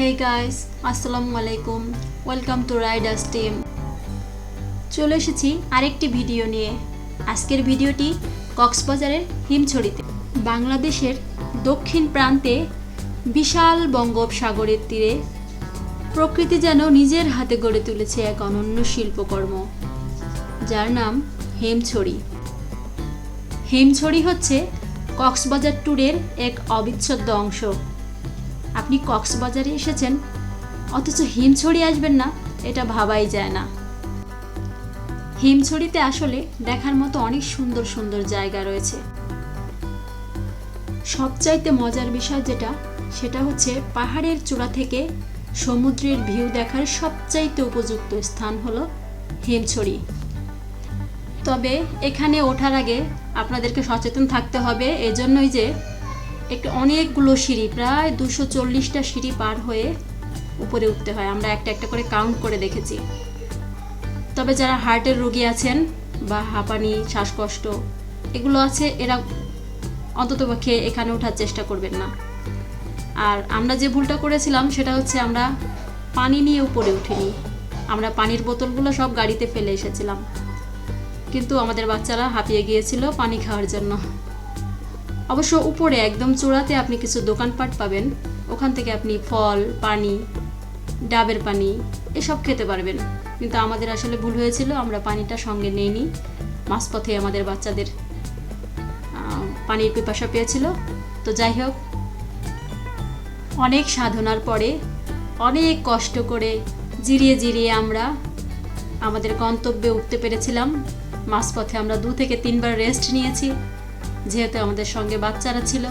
Hey guys আসসালামু আলাইকুম welcome to Riders team চলে এসেছি আরেকটি ভিডিও নিয়ে। আজকের ভিডিওটি কক্সবাজারের হিমছড়িতে। বাংলাদেশের দক্ষিণ প্রান্তে বিশাল বঙ্গোপসাগরের তীরে প্রকৃতি যেন নিজের হাতে গড়ে তুলেছে এক অনন্য শিল্পকর্ম, যার নাম হেমছড়ি। হেমছড়ি হচ্ছে কক্সবাজার ট্যুরের এক অবিচ্ছেদ্য অংশ। আপনি কক্সবাজারে এসেছেন? অথচ হিমছড়ি আসবেন না, এটা ভাবাই যায় না। হিমছড়িতে আসলে দেখার মতো অনেক সুন্দর সুন্দর জায়গা রয়েছে। সবচাইতে মজার বিষয় যেটা, সেটা হচ্ছে পাহাড়ের চূড়া থেকে সমুদ্রের ভিউ দেখার সবচাইতে উপযুক্ত স্থান হলো হিমছড়ি। তবে এখানে ওঠার আগে আপনাদেরকে সচেতন থাকতে হবে, এজন্যই যে একটু অনেকগুলো সিঁড়ি, প্রায় দুশো চল্লিশটা সিঁড়ি পার হয়ে উপরে উঠতে হয়। আমরা একটা একটা করে কাউন্ট করে দেখেছি। তবে যারা হার্টের রোগী আছেন বা হাঁপানি, শ্বাসকষ্ট, এগুলো আছে, এরা অন্ততপক্ষে এখানে ওঠার চেষ্টা করবেন না। আর আমরা যে ভুলটা করেছিলাম, সেটা হচ্ছে আমরা পানি নিয়ে উপরে উঠিনি। আমরা পানির বোতলগুলো সব গাড়িতে ফেলে এসেছিলাম। কিন্তু আমাদের বাচ্চারা হাঁপিয়ে গিয়েছিল পানি খাওয়ার জন্য। অবশ্য উপরে একদম চূড়াতে আপনি কিছু দোকানপাট পাবেন। ওখান থেকে আপনি ফল, পানি, ডাবের পানি এসব খেতে পারবেন। কিন্তু আমাদের আসলে ভুল হয়েছিল, আমরা পানিটা সঙ্গে নেইনি। মাঝপথে আমাদের বাচ্চাদের পানির পিপাসা পেয়েছিল। তো যাই হোক, অনেক সাধনার পরে, অনেক কষ্ট করে জিরিয়ে জিরিয়ে আমরা আমাদের গন্তব্যে উঠতে পেরেছিলাম। মাঝপথে আমরা দু থেকে তিনবার রেস্ট নিয়েছি। যেহেতু আমাদের সঙ্গে বাচ্চারা ছিল।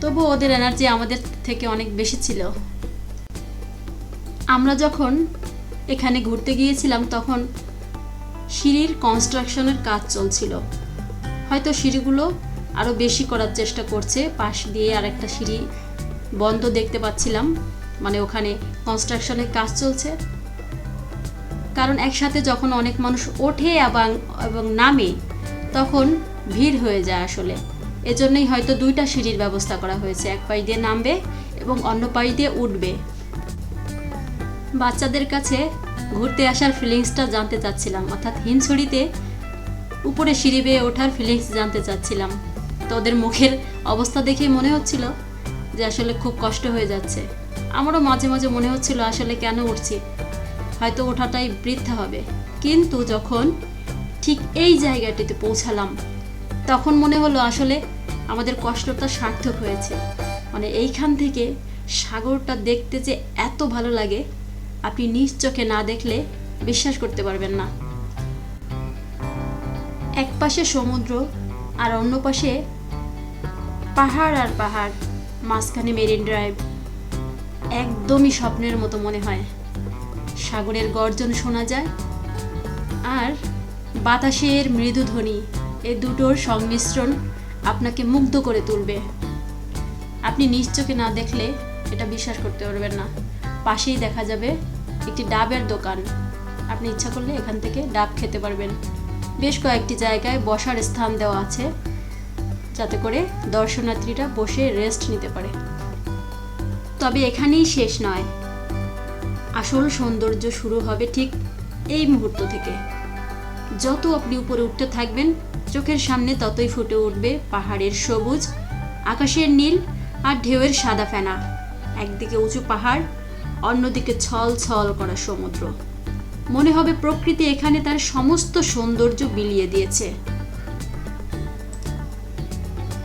তবু ওদের এনার্জি আমাদের থেকে অনেক বেশি ছিল। আমরা যখন এখানে ঘুরতে গিয়েছিলাম, তখন সিঁড়ির কনস্ট্রাকশনের কাজ চলছিল। হয়তো সিঁড়িগুলো আরও বেশি করার চেষ্টা করছে। পাশ দিয়ে আরেকটা সিঁড়ি বন্ধ দেখতে পাচ্ছিলাম মানে ওখানে কনস্ট্রাকশনের কাজ চলছে। কারণ একসাথে যখন অনেক মানুষ ওঠে এবং এবং নামে, তখন ভিড় হয়ে যায় আসলে। এজন্যই হয়তো দুইটা সিঁড়ির ব্যবস্থা করা হয়েছে, এক পাশ দিয়ে নামবে এবং অন্য পাশ দিয়ে উঠবে। বাচ্চাদের কাছে ঘুরতে আসার ফিলিংসটা জানতে চাচ্ছিলাম, অর্থাৎ হিমছড়িতে উপরে সিঁড়ি বেয়ে ওঠার ফিলিংস জানতে চাচ্ছিলাম। তো ওদের মুখের অবস্থা দেখে মনে হচ্ছিল যে আসলে খুব কষ্ট হয়ে যাচ্ছে। আমারও মাঝে মাঝে মনে হচ্ছিল আসলে কেন উঠছি? হয়তো ওঠাটাই বৃদ্ধা হবে। কিন্তু যখন ঠিক এই জায়গাটিতে পৌঁছালাম তখন মনে হলো আসলে আমাদের কষ্টটা সার্থক হয়েছে। মানে এইখান থেকে সাগরটা দেখতে যে এত ভালো লাগে, আপনি নিজ চোখে না দেখলে বিশ্বাস করতে পারবেন না। এক পাশে সমুদ্র আর অন্য পাশে পাহাড় আর পাহাড়, মাঝখানে মেরিন ড্রাইভ। একদমই স্বপ্নের মতো মনে হয়। সাগরের গর্জন শোনা যায় আর বাতাসের মৃদু ধ্বনি। এ দুটোর সংমিশ্রণ আপনাকে মুগ্ধ করে তুলবে। আপনি চোখে না দেখলে এটা বিশ্বাস করতে পারবেন না। পাশেই দেখা যাবে একটি ডাবের দোকান। আপনি ইচ্ছা করলে এখান থেকে ডাব খেতে পারবেন। বেশ কয়েকটি জায়গায় বসার স্থান দেওয়া আছে, যাতে করে দর্শনার্থীরা বসে রেস্ট নিতে পারে। তবে এখানেই শেষ নয়। আসল সৌন্দর্য শুরু হবে ঠিক এই মুহূর্ত থেকে। যত আপনি উপরে উঠতে থাকবেন, চোখের সামনে ততই ফুটে উঠবে পাহাড়ের সবুজ, আকাশের নীল আর ঢেউয়ের সাদা ফেনা। একদিকে উঁচু পাহাড়, অন্যদিকে ছল ছল করা সমুদ্র। মনে হবে প্রকৃতি এখানে তার সমস্ত সৌন্দর্য বিলিয়ে দিয়েছে।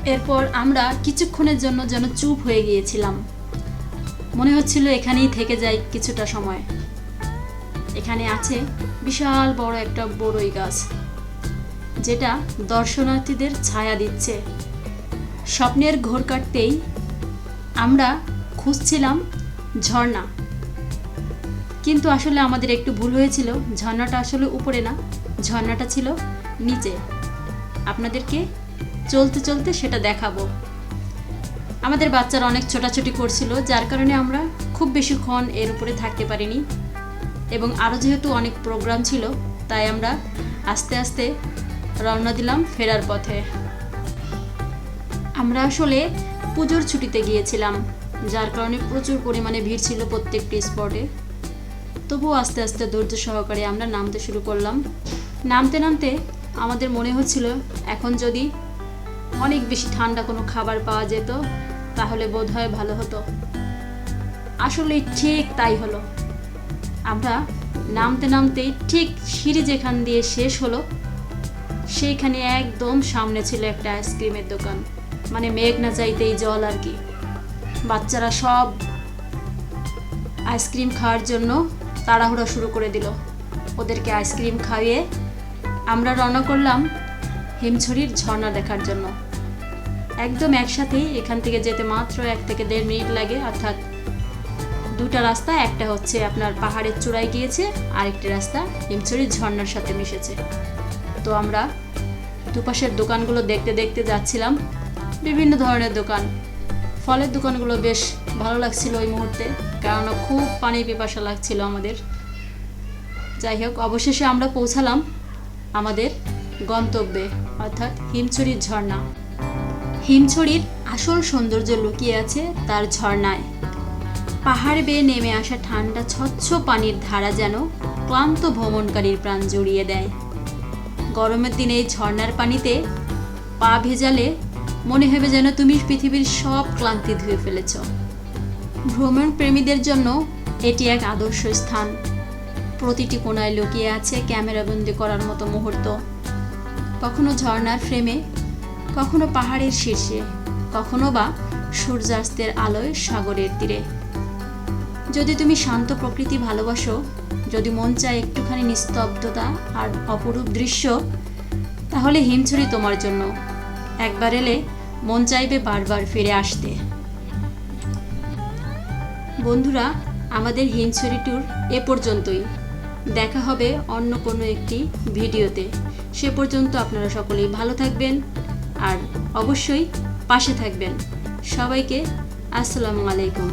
এরপর আমরা কিছুক্ষণের জন্য যেন চুপ হয়ে গিয়েছিলাম। মনে হচ্ছিল এখানেই থেকে যাই কিছুটা সময়। এখানে আছে বিশাল বড় একটা বড়ই গাছ, যেটা দর্শনার্থীদের ছায়া দিচ্ছে। স্বপ্নের ঘোর কাটতেই আমরা খুঁজছিলাম ঝর্ণা। কিন্তু আসলে আমাদের একটু ভুল হয়েছিল, ঝর্ণাটা আসলে উপরে না, ঝর্ণাটা ছিল নিচে। আপনাদেরকে চলতে চলতে সেটা দেখাবো। আমাদের বাচ্চারা অনেক ছোটাছুটি করছিল, যার কারণে আমরা খুব বেশিক্ষণ এর উপরে থাকতে পারিনি। এবং আরও যেহেতু অনেক প্রোগ্রাম ছিল, তাই আমরা আস্তে আস্তে রওনা দিলাম ফেরার পথে। আমরা আসলে পুজোর ছুটিতে গিয়েছিলাম, যার কারণে প্রচুর পরিমাণে ভিড় ছিল প্রত্যেকটি স্পটে তবুও আস্তে আস্তে ধৈর্য সহকারে আমরা নামতে শুরু করলাম। নামতে নামতে আমাদের মনে হচ্ছিল, এখন যদি অনেক বেশি ঠান্ডা কোনো খাবার পাওয়া যেত, তাহলে বোধহয় ভালো হতো। আসলে ঠিক তাই হলো। আমরা নামতে নামতেই ঠিক সিঁড়ি যেখান দিয়ে শেষ হলো, সেইখানে একদম সামনে ছিল একটা আইসক্রিমের দোকান। মানে মেঘ না চাইতেই জল আর কি। বাচ্চারা সব আইসক্রিম খাওয়ার জন্য তাড়াহুড়া শুরু করে দিল। ওদেরকে আইসক্রিম খাইয়ে আমরা রওনা করলাম হিমছড়ির ঝর্ণা দেখার জন্য। একদম একসাথেই এখান থেকে যেতে মাত্র এক থেকে দেড় মিনিট লাগে, অর্থাৎ দুটা রাস্তা, একটা হচ্ছে আপনার পাহাড়ের চূড়ায় গিয়েছে, আরেকটি রাস্তা হিমছড়ির ঝর্ণার সাথে মিশেছে। তো আমরা দুপাশের দোকানগুলো দেখতে দেখতে যাচ্ছিলাম। বিভিন্ন ধরনের দোকান। ফলের দোকানগুলো বেশ ভালো লাগছিল ওই মুহূর্তে কারণ খুব পানি পিপাসা লাগছিল আমাদের। যাই হোক, অবশেষে আমরা পৌঁছালাম আমাদের গন্তব্যে, অর্থাৎ হিমছড়ির ঝর্ণা। হিমছড়ির আসল সৌন্দর্য লুকিয়ে আছে তার ঝর্ণায়। পাহাড় বেয়ে নেমে আসা ঠান্ডা স্বচ্ছ পানির ধারা যেন ক্লান্ত ভ্রমণকারীর প্রাণ জড়িয়ে দেয়। গরমের দিনে এই ঝর্ণার পানিতে পা ভেজালে মনে হবে যেন তুমি পৃথিবীর সব ক্লান্তি ধুয়ে ফেলেছ। ভ্রমণ প্রেমীদের জন্য এটি এক আদর্শ স্থান। প্রতিটি কোণায় লুকিয়ে আছে ক্যামেরাবন্দি করার মতো মুহূর্ত। কখনো ঝর্ণার ফ্রেমে, কখনো পাহাড়ের শীর্ষে, কখনো বা সূর্যাস্তের আলোয় সাগরের তীরে। যদি তুমি শান্ত প্রকৃতি ভালোবাসো, যদি মন চায় একটুখানি নিস্তব্ধতা আর অপরূপ দৃশ্য, তাহলে হিমছড়ি তোমার জন্য। একবার এলে মন চাইবে বারবার ফিরে আসতে। বন্ধুরা, আমাদের হিমছড়ি ট্যুর এ পর্যন্তই। দেখা হবে অন্য কোনো একটি ভিডিওতে। সে পর্যন্ত আপনারা সকলেই ভালো থাকবেন আর অবশ্যই পাশে থাকবেন। সবাইকে আসসালামু আলাইকুম।